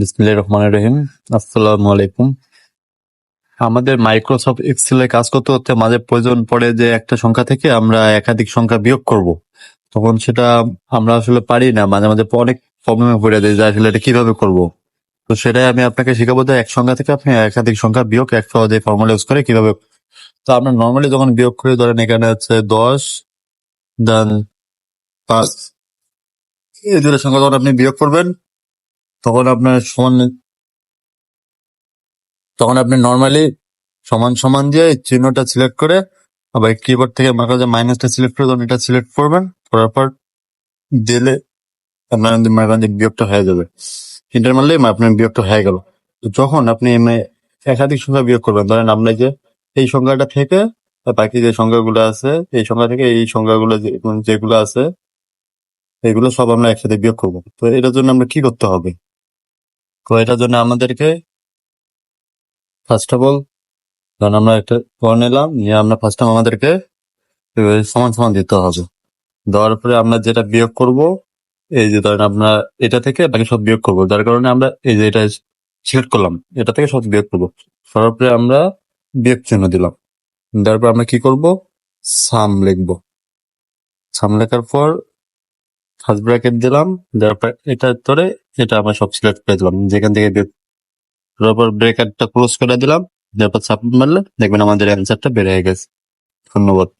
বিসমিল্লাহির রহমানির রহিম। আসসালামু আলাইকুম। আমাদের মাইক্রোসফট এক্সেলে কাজ করতে করতে মাঝে প্রয়োজন পড়ে যে একটা সংখ্যা থেকে আমরা একাধিক সংখ্যা বিয়োগ করব। তখন সেটা আমরা আসলে পারি না। মাঝে মাঝে অনেক প্রবলেমে পড়ে যায় যে আসলে এটা কীভাবে করব। তো সেটাই আমি আপনাকে শেখাবো যে এক সংখ্যা থেকে আপনি একাধিক সংখ্যা বিয়োগ এক সহজে ফর্মুলা ইউজ করে কীভাবে তো আমরা নর্মালি যখন বিয়োগ করি, ধরেন এখানে হচ্ছে দশ দেন পাঁচ। এই দুটো সংখ্যা যখন আপনি বিয়োগ করবেন তখন আপনার সমান, তখন আপনি নর্মালি সমান সমান দিয়ে চিহ্নটা সিলেক্ট করে আবার কিবোর্ড থেকে মার্কার যে মাইনাসটা সিলেক্ট করে তখন এটা সিলেক্ট করবেন, করার পর দিলে আপনার মার্কার যে বিয়োগটা হয়ে যাবে। ইন্টার মারলে আপনার বিয়োগটা হয়ে গেল। যখন আপনি একাধিক সংখ্যা বিয়োগ করবেন, ধরেন আপনি যে এই সংখ্যাটা থেকে বাকি যে সংখ্যাগুলো আছে, এই সংখ্যা থেকে এই সংখ্যাগুলো যেগুলো আছে, এগুলো সব আমরা একসাথে বিয়োগ করব। তো এটার জন্য আমরা কি করতে হবে? তো এটার জন্য আমাদেরকে ফার্স্ট অফ অল কারণ আমরা একটা করে নিলাম, নিয়ে আমরা ফার্স্ট টাইম আমাদেরকে সমান সমান দিতে হবে। দেওয়ার পরে আমরা যেটা বিয়োগ করব, এই যে ধরেন আমরা এটা থেকে বাকি সব বিয়োগ করব, যার কারণে আমরা এই যে এটা সিলেক্ট করলাম, এটা থেকে সব বিয়োগ করব। করার পরে আমরা বিয়োগ চিহ্ন দিলাম। দেওয়ার পর আমরা কি করব? সাম লিখব। সাম লেখার পর ফার্স্ট ব্র্যাকেট দিলাম, দেওয়ার পর এটা ধরে এটা আমরা সব সিলেক্ট করে দিলাম। যেখান থেকে রবার ব্রেকারটা ক্লোজ করে দিলাম, তারপর সাবমিট মারলে দেখবেন আমাদের অ্যান্সারটা বেড়ে গেছে। ধন্যবাদ।